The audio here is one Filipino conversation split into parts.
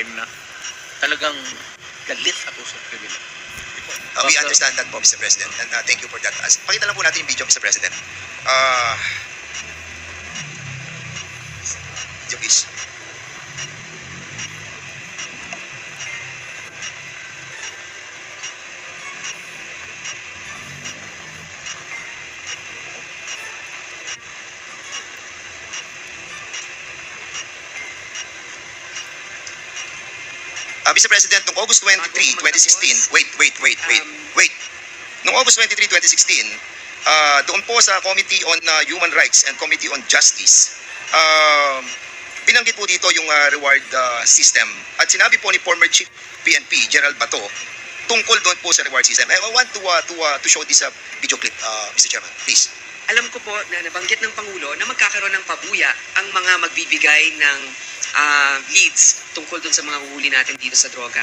time na talagang galit ako sa kriminal. Uh, we understand that po, Mr. President, and uh, thank you for that. As, pakita lang po natin yung video, Mr. President. Uh, video, please. Uh, Mr. President, noong August 23, 2016, wait, wait, wait, wait, wait. Noong August 23, 2016, uh, doon po sa Committee on uh, Human Rights and Committee on Justice, uh, binanggit po dito yung uh, reward uh, system. At sinabi po ni former Chief PNP, General Bato, tungkol doon po sa reward system. I want to, uh, to, uh, to show this uh, video clip, uh, Mr. Chairman, please. alam ko po na nabanggit ng Pangulo na magkakaroon ng pabuya ang mga magbibigay ng ah, leads tungkol dun sa mga huhuli natin dito sa droga.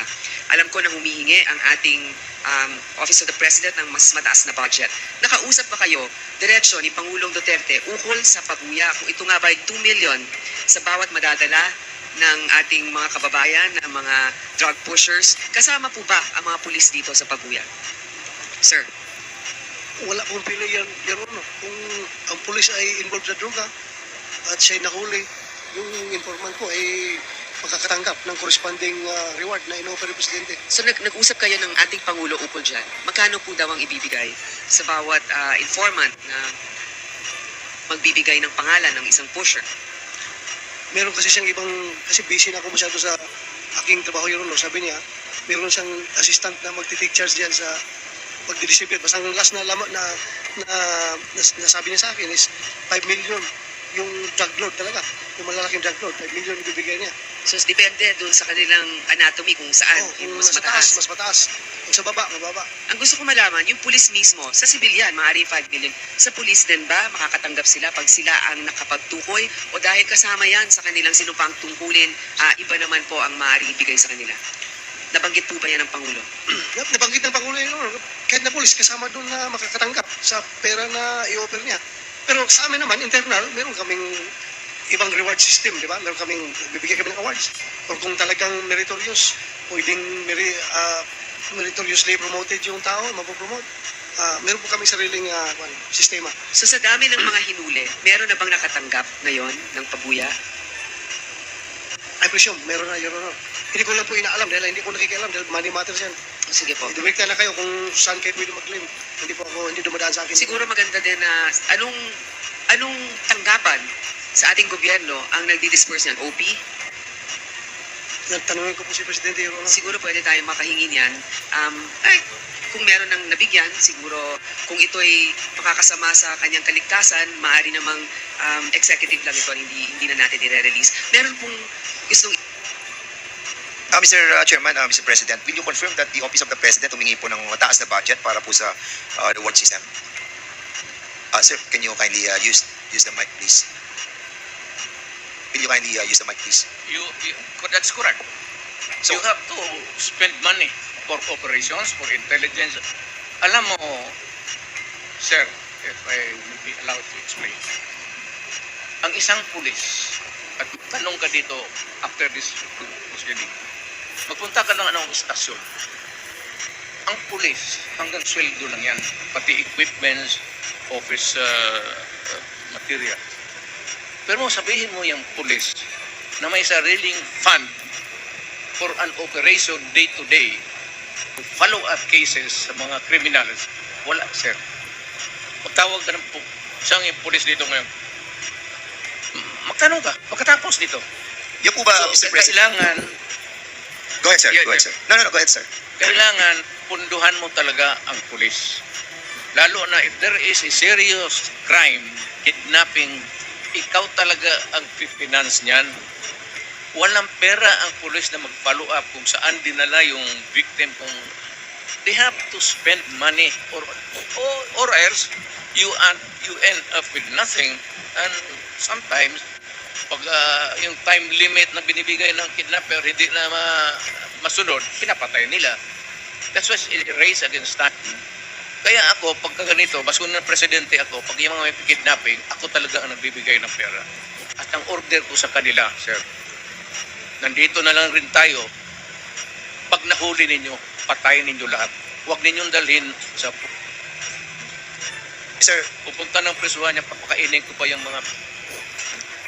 Alam ko na humihingi ang ating um, Office of the President ng mas mataas na budget. Nakausap ba kayo, diretsyo ni Pangulong Duterte, ukol sa pabuya kung ito nga ba ay 2 million sa bawat madadala ng ating mga kababayan, ng mga drug pushers? Kasama po ba ang mga pulis dito sa pabuya? Sir. wala pong pili yan. Kung ang pulis ay involved sa droga at siya'y nahuli, yung informant ko ay makakatanggap ng corresponding uh, reward na in-offer ng Presidente. So nag- nag-usap kayo ng ating Pangulo ukol dyan. Magkano po daw ang ibibigay sa bawat ah, informant na magbibigay ng pangalan ng isang pusher? Meron kasi siyang ibang, kasi busy na ako masyado sa aking trabaho, Honor. Sabi niya, meron siyang assistant na magti-take charge diyan sa pagdidistribute. Basta ang last na, lama, na, na, na, nasabi niya sa akin is 5 million yung drug load talaga. Yung malalaking drug load, 5 million ibibigay niya. So depende doon sa kanilang anatomy kung saan Oh, yung mas mas mataas, mataas. mas mataas. Kung sa baba, mababa. Ang gusto ko malaman, yung pulis mismo, sa sibilyan, maaari 5 million. Sa pulis din ba, makakatanggap sila pag sila ang nakapagtukoy? O dahil kasama yan sa kanilang sinumpang tungkulin, ah, iba naman po ang maaari ibigay sa kanila? Nabanggit po ba yan ng Pangulo? Nab- Nabanggit ng Pangulo yun, Lord. kahit na polis, kasama doon na makakatanggap sa pera na i-offer niya. Pero sa amin naman, internal, meron kaming ibang reward system, di ba? Meron kaming, bibigyan kami ng awards. Or kung talagang meritorious, pwedeng meri, ah, meritoriously promoted yung tao, mapopromote. Ah, meron po kaming sariling ah, kwan, sistema. So sa dami ng mga hinuli, meron na bang nakatanggap ngayon ng pabuya? I presume, meron na, Your Honor. Hindi ko lang po inaalam dahil hindi ko nakikialam dahil money matters yan. Sige po. Direkta na kayo kung saan kayo pwede mag-claim. Hindi po ako, hindi dumadaan sa akin. Siguro maganda din na anong anong tanggapan sa ating gobyerno ang nagdi-disperse niyan? OP? Nagtanungin ko po si Presidente. Siguro pwede tayo makahingi niyan. Um, ay, kung meron ng nabigyan, siguro kung ito'y makakasama sa kanyang kaligtasan, maaari namang um, executive lang ito, hindi, hindi na natin i-release. Meron pong gustong Uh, Mr. Chairman, uh, Mr. President, will you confirm that the Office of the President humingi po ng mataas na budget para po sa uh, reward system? Uh, sir, can you kindly uh, use use the mic, please? Will you kindly uh, use the mic, please? You, you, that's correct. So- you have to spend money for operations, for intelligence. Alam mo, sir, if I will be allowed to explain, ang isang pulis, at tanong ka dito after this proceeding, magpunta ka ng anong istasyon. Ang pulis, hanggang sweldo lang yan, pati equipments, office uh, uh, material. Pero mo sabihin mo yung pulis na may sariling fund for an operation day to day to follow up cases sa mga criminals. Wala, sir. Magtawag ka ng yung pulis dito ngayon. Magtanong ka, pagkatapos dito. Yan po ba, So, Mr. President? kailangan, Go ahead, sir. Yeah, Go ahead, sir. No, no, no. Go ahead, sir. kailangan punduhan mo talaga ang pulis. Lalo na if there is a serious crime, kidnapping, ikaw talaga ang finance niyan. Walang pera ang pulis na mag-follow up kung saan dinala yung victim kung they have to spend money or or, or else you and you end up with nothing and sometimes pag ah, yung time limit na binibigay ng kidnapper hindi na ma, masunod, pinapatay nila. That's why it's race against that. Kaya ako, pagka ganito, mas na presidente ako, pag yung mga may kidnapping, ako talaga ang nagbibigay ng pera. At ang order ko sa kanila, sir, nandito na lang rin tayo. Pag nahuli ninyo, patayin ninyo lahat. Huwag ninyong dalhin sa Mr. pupunta ng presuhan niya, papakainin ko pa yung mga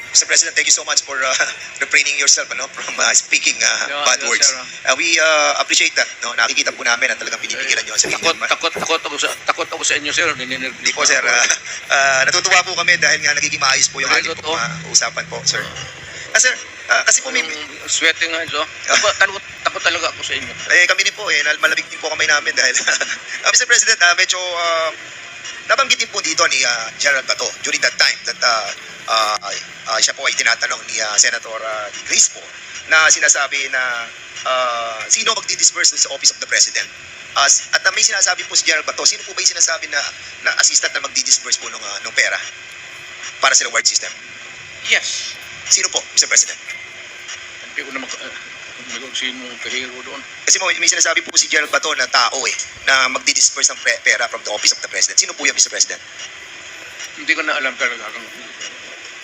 Mr. President, thank you so much for uh, refraining yourself ano, from uh, speaking uh, Yeah, bad yes, words. sir. Uh, we uh, appreciate that. No? Nakikita po namin na talagang pinipigilan nyo ang sarili. takot, takot, takot ako sa, takot ako sa inyo, sir. Hindi po, sir. Uh, uh, natutuwa po kami dahil nga nagiging maayos po yung ating pong, uh, usapan po, sir. Ah, sir, ah, kasi po may, sweating nga, so. Takot, takot, talaga ako sa inyo. eh, kami din po eh, malamig din po kami namin dahil, uh, Mr. President, ah, medyo uh, nabanggit din po dito ni ah, Gerald Bato during that time that uh, uh, uh, siya po ay tinatanong ni ah, Senator uh, Grace po na sinasabi na uh, sino magdi-disperse sa Office of the President. As, at uh, may sinasabi po si Gerald Bato, sino po ba yung sinasabi na, na assistant na magdi-disperse po ng, uh, ng pera para sa reward system? Yes. Sino po, Mr. President? Hindi ko na mag... Uh, sino kahiro doon. Kasi mo, may sinasabi po si Gerald Bato na tao eh, na magdi-disperse ng pera from the office of the president. Sino po yan, Mr. President? Hindi ko na alam talaga kung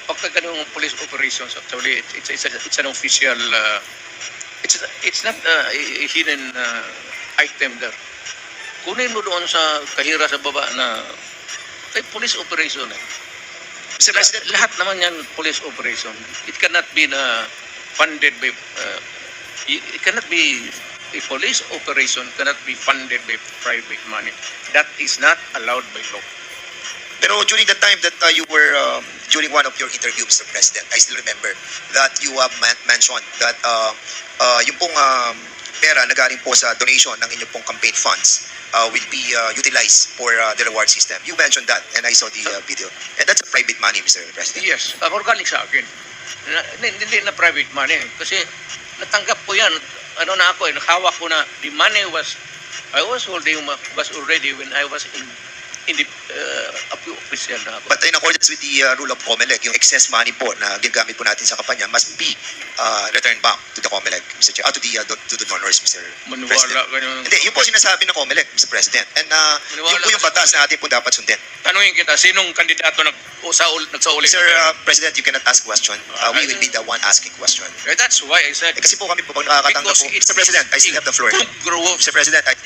pagka ganung police operations actually it's, it's, it's, a- it's an official uh, it's it's not uh, a hidden uh, item there. Kunin mo doon sa kahira sa baba na ay police operation eh. Mr. President, lahat naman yan police operation. It cannot be na funded by uh, it cannot be a police operation cannot be funded by private money. That is not allowed by law. Pero during the time that uh, you were, um, during one of your interviews, Mr. President, I still remember that you have man- mentioned that uh, uh, yung pong um, pera na galing po sa donation ng inyong pong campaign funds uh, will be uh, utilized for uh, the reward system. You mentioned that and I saw the uh, video. And that's a private money, Mr. President. Yes, uh, organic sa akin. Na, hindi, na private money. Kasi natanggap ko yan. Ano na ako, eh, nakahawak ko na the money was, I was holding, was already when I was in, in the uh, official na ako. But in accordance with the uh, rule of COMELEC, yung excess money po na ginagamit po natin sa kampanya must be uh, returned back to the COMELEC, Mr. Chair, ah, to the, uh, to the donors, Mr. Maniwala President. nyo. Hindi, yun po sinasabi ng COMELEC, Mr. President. And uh, yun po yung batas na atin po dapat sundin. Tanungin kita, sinong kandidato nag usaul, nagsauli? Mr. Uh, President, you cannot ask question. Uh, we will be the one asking question. Eh, that's why I said, Eh, kasi po kami po, pag nakakatanggap po, Mr. President, I still have the floor. Mr. President, I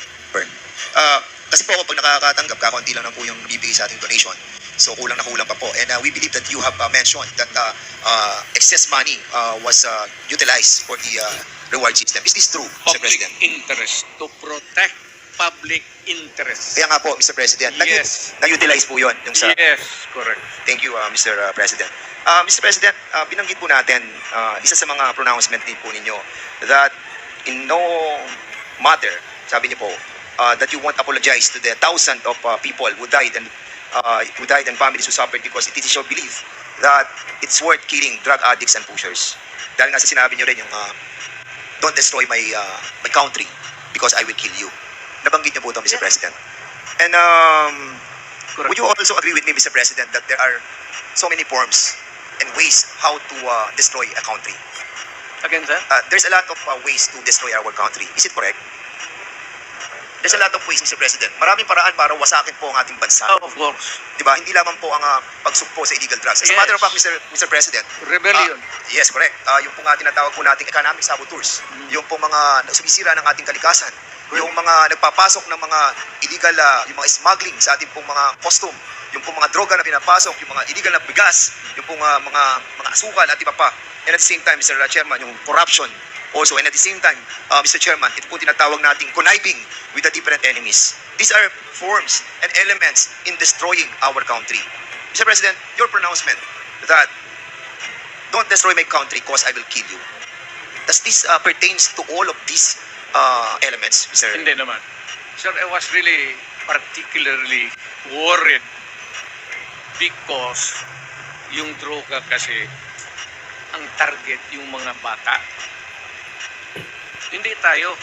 uh, kasi po pag nakakatanggap, kakaunti lang na po yung bibigay sa ating donation. So kulang na kulang pa po. And uh, we believe that you have uh, mentioned that uh, uh, excess money uh, was uh, utilized for the uh, reward system. Is this true, Mr. Public President? interest. To protect public interest. Kaya nga po, Mr. President, Yes. na-utilize po yun. Yung sa, Yes, correct. Thank you, uh, Mr. uh, President. Uh, Mr. President, uh, binanggit po natin, uh, isa sa mga pronouncement din po ninyo, that in no matter, sabi niyo po, uh, that you won't apologize to the thousand of uh, people who died and uh, who died and families who suffered because it is your belief that it's worth killing drug addicts and pushers. Dahil nga sa sinabi niyo rin yung uh, don't destroy my uh, my country because I will kill you. Nabanggit niyo po ito, Mr. President. And um, Correct. would you also agree with me, Mr. President, that there are so many forms and ways how to uh, destroy a country? Again, sir? Uh, there's a lot of uh, ways to destroy our country. Is it correct? There's a lot of ways, Mr. President. Maraming paraan para wasakin po ang ating bansa. Oh, of course. Di ba? Hindi lamang po ang uh, pagsugpo sa illegal drugs. As a Yes. matter of fact, Mr. Mr. President, Rebellion. Ah, yes, correct. Ah, yung po nga tinatawag po nating economic saboteurs. Yung po mga sumisira ng ating kalikasan. Yung mga nagpapasok ng mga illegal, ah, yung mga smuggling sa ating pong mga costume. Yung po mga droga na pinapasok, yung mga illegal na bigas, yung po mga, mga, mga asukal at iba pa. And at the same time, Mr. Chairman, yung corruption also. And at the same time, uh, Mr. Chairman, ito po tinatawag nating conniving with the different enemies. These are forms and elements in destroying our country. Mr. President, your pronouncement that don't destroy my country because I will kill you. Does this uh, pertains to all of these uh, elements, Mr. Hindi naman. Sir, I was really particularly worried because yung droga kasi ang target yung mga bata. Hindi tayo.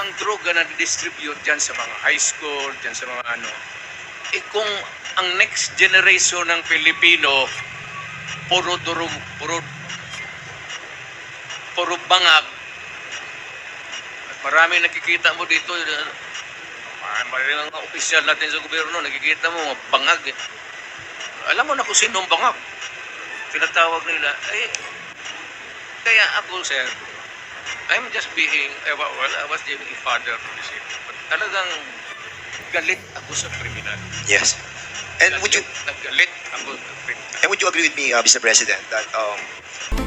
Ang droga na distribute dyan sa mga high school, dyan sa mga ano, eh kung ang next generation ng Pilipino puro durog, puro puro bangag marami nakikita mo dito uh, marami mga opisyal natin sa gobyerno nakikita mo mga bangag eh. alam mo na kung sino ang bangag tinatawag nila eh Kaya ako, sir, I'm just being, eh, well, I was being a father to this issue. But talagang galit ako sa kriminal. Yes. And would you Naggalit ako sa kriminal. and would you agree with me, uh, Mr. President, that um,